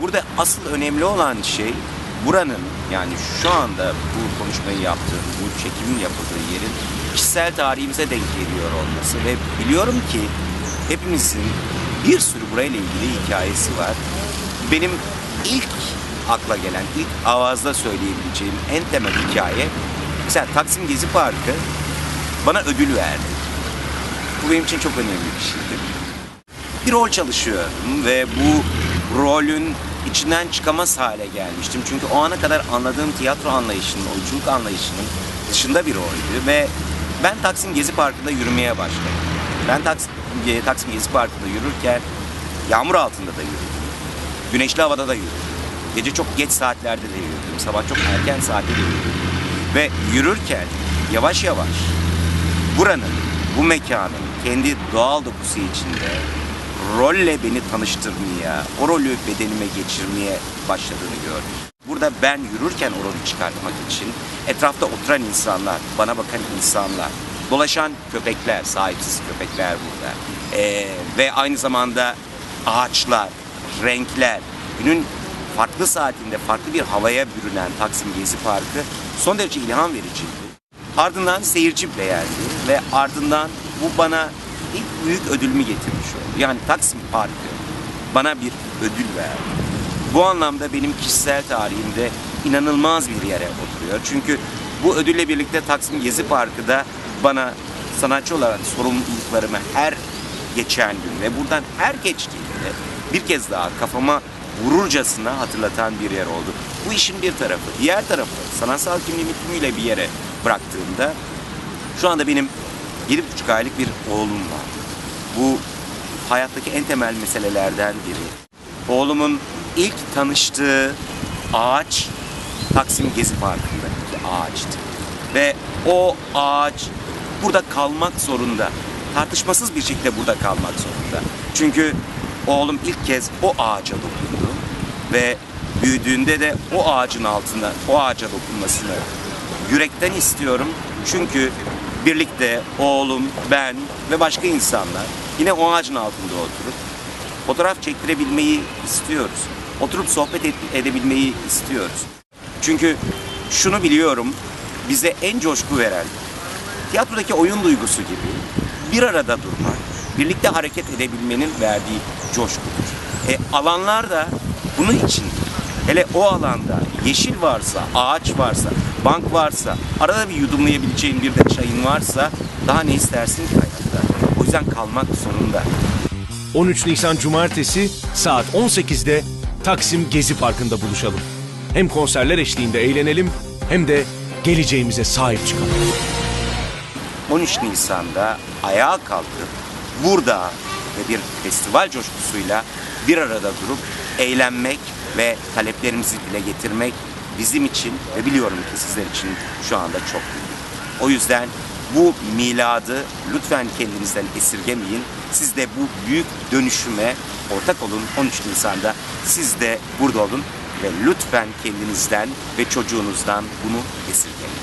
Burada asıl önemli olan şey buranın yani şu anda bu konuşmayı yaptığım, bu çekimin yapıldığı yerin kişisel tarihimize denk geliyor olması ve biliyorum ki hepimizin bir sürü burayla ilgili hikayesi var. Benim ilk akla gelen, ilk avazda söyleyebileceğim en temel hikaye mesela Taksim Gezi Parkı bana ödül verdi. Bu benim için çok önemli bir şeydi bir rol çalışıyorum ve bu rolün içinden çıkamaz hale gelmiştim. Çünkü o ana kadar anladığım tiyatro anlayışının, oyunculuk anlayışının dışında bir roldü ve ben Taksim Gezi Parkı'nda yürümeye başladım. Ben Taksim, Taksim Gezi Parkı'nda yürürken yağmur altında da yürüdüm. Güneşli havada da yürüdüm. Gece çok geç saatlerde de yürüdüm. Sabah çok erken saatte de yürüdüm. Ve yürürken yavaş yavaş buranın, bu mekanın kendi doğal dokusu içinde rolle beni tanıştırmaya, o rolü bedenime geçirmeye başladığını gördüm. Burada ben yürürken o rolü çıkartmak için etrafta oturan insanlar, bana bakan insanlar, dolaşan köpekler, sahipsiz köpekler burada. Ee, ve aynı zamanda ağaçlar, renkler, günün farklı saatinde farklı bir havaya bürünen Taksim Gezi Parkı son derece ilham vericiydi. Ardından seyirci beğendi ve ardından bu bana ilk büyük ödülümü getirmiş oldu. Yani Taksim Parkı bana bir ödül verdi. Bu anlamda benim kişisel tarihimde inanılmaz bir yere oturuyor. Çünkü bu ödülle birlikte Taksim Gezi Parkı da bana sanatçı olarak sorumluluklarımı her geçen gün ve buradan her geçtiğimde bir kez daha kafama vururcasına hatırlatan bir yer oldu. Bu işin bir tarafı. Diğer tarafı sanatsal kimliğimi tümüyle bir yere bıraktığımda şu anda benim yedi buçuk aylık bir oğlum var. Bu hayattaki en temel meselelerden biri. Oğlumun ilk tanıştığı ağaç Taksim Gezi Parkı'ndaki ağaçtı. Ve o ağaç burada kalmak zorunda. Tartışmasız bir şekilde burada kalmak zorunda. Çünkü oğlum ilk kez o ağaca dokundu ve büyüdüğünde de o ağacın altında o ağaca dokunmasını yürekten istiyorum. Çünkü birlikte oğlum, ben ve başka insanlar yine o ağacın altında oturup fotoğraf çektirebilmeyi istiyoruz. Oturup sohbet et- edebilmeyi istiyoruz. Çünkü şunu biliyorum, bize en coşku veren, tiyatrodaki oyun duygusu gibi bir arada durmak, birlikte hareket edebilmenin verdiği coşkudur. E, alanlar da bunun için. Hele o alanda yeşil varsa, ağaç varsa, bank varsa, arada bir yudumlayabileceğin bir de çayın varsa daha ne istersin ki hayatta? O yüzden kalmak zorunda. 13 Nisan Cumartesi saat 18'de Taksim Gezi Parkı'nda buluşalım. Hem konserler eşliğinde eğlenelim hem de geleceğimize sahip çıkalım. 13 Nisan'da ayağa kalkıp burada ve bir festival coşkusuyla bir arada durup eğlenmek ve taleplerimizi dile getirmek bizim için ve biliyorum ki sizler için şu anda çok büyük. O yüzden bu miladı lütfen kendinizden esirgemeyin. Siz de bu büyük dönüşüme ortak olun 13 Nisan'da. Siz de burada olun ve lütfen kendinizden ve çocuğunuzdan bunu esirgemeyin.